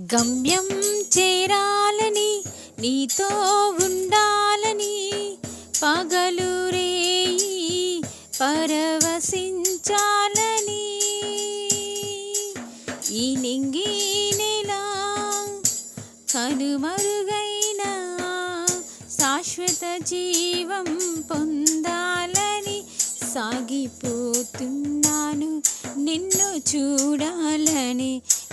గమ్యం చేరాలని నీతో ఉండాలని పగలు రేయి పరవశించాలని. ఈ నింగి నెల కనుమరుగైన శాశ్వత జీవం పొందాలని సాగిపోతున్నాను. నిన్ను చూడాలని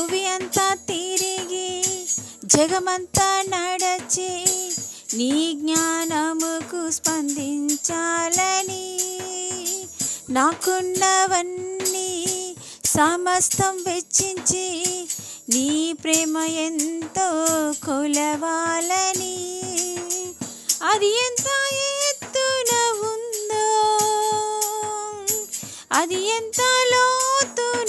భూమి అంతా తిరిగి జగమంతా నడచి నీ జ్ఞానముకు స్పందించాలని నాకున్నవన్నీ సమస్తం వెచ్చించి నీ ప్రేమ ఎంతో కొలవాలని. అది ఎంత ఎత్తున ఉందో అది ఎంత లోతు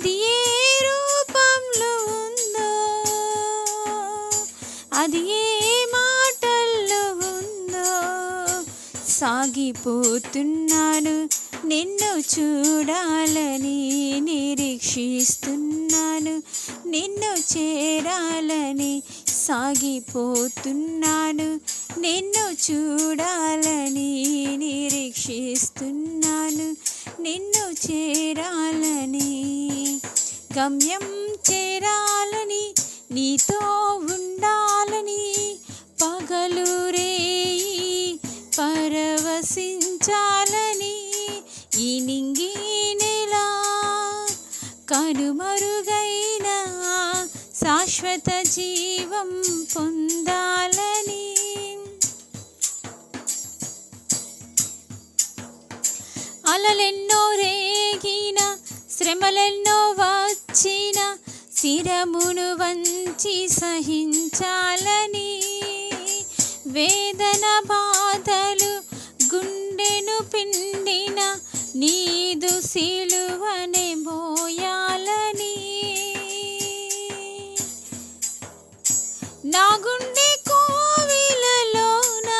అది ఏ రూపంలో ఉందో? అది ఏ మాటల్లో ఉందో? సాగిపోతున్నాను నిన్ను చూడాలని నిరీక్షిస్తున్నాను నిన్ను చేరాలని సాగిపోతున్నాను నిన్ను చూడాలని నిరీక్షిస్తున్నాను నిన్ను చేరాలని గమ్యం చేరాలని నీతో ఉండాలని పగలు రేయి పరవశించాలని ఈ నింగి నెల కనుమరుగైన శాశ్వత జీవం పొందాలని. అలలెన్న శ్రమలెన్నో వచ్చిన శిరమును వంచి సహించాలని వేదన బాధలు గుండెను పిండిన నీదు సిలువనే మోయాలని. నా గుండె కోవిలలోన?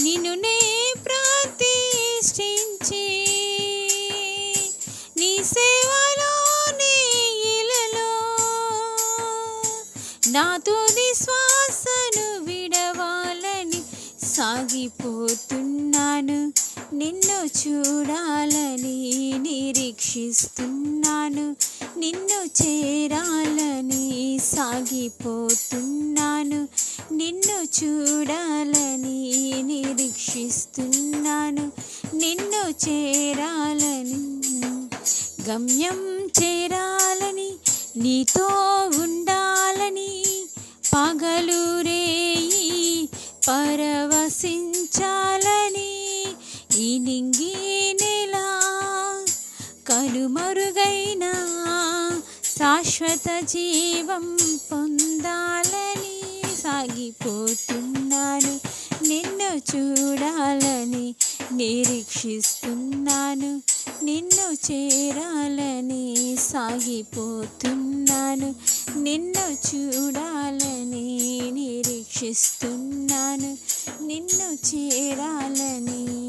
నిన్ను నే నా తుది శ్వాసను విడవాలని సాగిపోతున్నాను. నిన్ను చూడాలని నిరీక్షిస్తున్నాను. నిన్ను చేరాలని సాగిపోతున్నాను. నిన్ను చూడాలని నిరీక్షిస్తున్నాను. నిన్ను చేరాలని గమ్యం చేరాలని నీతో ఉన్న పగలు రేయి పరవశించాలని ఈ నింగి నెల కనుమరుగైన శాశ్వత జీవం పొందాలని సాగిపోతున్నాను. నిన్ను చూడాలని నిరీక్షిస్తున్నాను. నిన్ను చేరాలని సాగిపోతున్నాను నిన్ను చూడాలని నిరీక్షిస్తున్నాను. నిన్ను చేరాలని